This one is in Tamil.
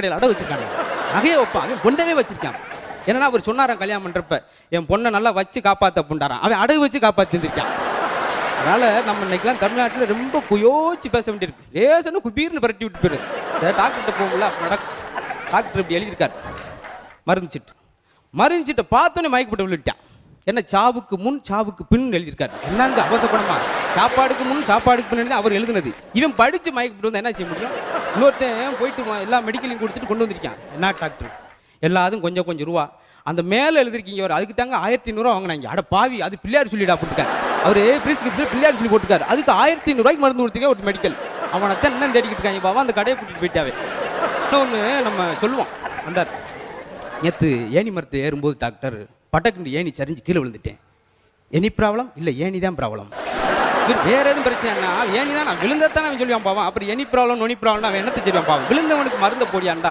கடையில் அடகு வச்சிருக்காங்க. நகையை வைப்பான் அவன் பொண்ணவே வச்சிருக்கான். என்னன்னா அவர் சொன்னாராம் கல்யாணம் பண்ணுறப்ப என் பொண்ணை நல்லா வச்சு காப்பாற்ற புண்டாரான் அவன் அடகு வச்சு காப்பாத்திருக்கான் அதனால நம்ம இன்னைக்கெல்லாம் தமிழ்நாட்டில் ரொம்ப குயோச்சு பேச வேண்டியிருக்கு. லேசன்னு குபீர்னு பரட்டி விட்டு போயிரு டாக்டர்கிட்ட போகல டாக்டர் இப்படி எழுதியிருக்காரு. மருந்துச்சிட்டு. மருந்துச்சிட்டு பார்த்தோன்னே மயக்கப்பட்டு விழுட்டான் என்ன சாவுக்கு முன் சாவுக்கு பின் எழுதியிருக்காரு. என்னங்க அவசப்படமா சாப்பாடுக்கு முன் சாப்பாடுக்கு பின் அவர் எழுதுனது. இவன் படிச்சு மயக்கப்பட்டு வந்தா என்ன செய்ய முடியும்? இன்னொருத்தன் போயிட்டு எல்லா மெடிக்கலையும் கொடுத்துட்டு கொண்டு வந்திருக்கான். என்ன டாக்டர் எல்லாத்துக்கும் கொஞ்சம் கொஞ்சம் ரூபா. அந்த மேலே எழுதிருக்கீங்க அவர் அதுக்கு தாங்க ஆயிரத்தி ஐநூறுவா வாங்கினாங்க. அட பாவி அது பிள்ளையார் சொல்லிடா போட்டுருக்காரு. அவர் பிரிஸ்கிரிப்ஷன் பிள்ளையார் சொல்லி போட்டுருக்காரு. அதுக்கு ஆயிரத்தி ஐநூறுவாய்க்கு மருந்து கொடுத்தீங்க ஒரு மெடிக்கல் அவனை தான் என்ன தேடிக்கிட்டு இருக்காங்க. பாவா அந்த கடையை கூட்டிட்டு போயிட்டாவே. இன்னொன்று நம்ம சொல்லுவோம். அந்த நேற்று ஏனி மரத்தை ஏறும்போது டாக்டர் பட்டக்குண்டு ஏணி சரிஞ்சு கீழே விழுந்துட்டேன். எனி ப்ராப்ளம் இல்லை ஏணி தான் ப்ராப்ளம் வேற எதுவும் பிரச்சனைனா ஏணி தான் நான் விழுந்ததான் அவன் சொல்லுவான் பாவம். அப்புறம் எனி ப்ராப்ளம் நொனி ப்ராப்ளம் அவன் என்னத்தை சொல்லுவான் பாவம். விழுந்தவனுக்கு மருந்த போடியாண்டா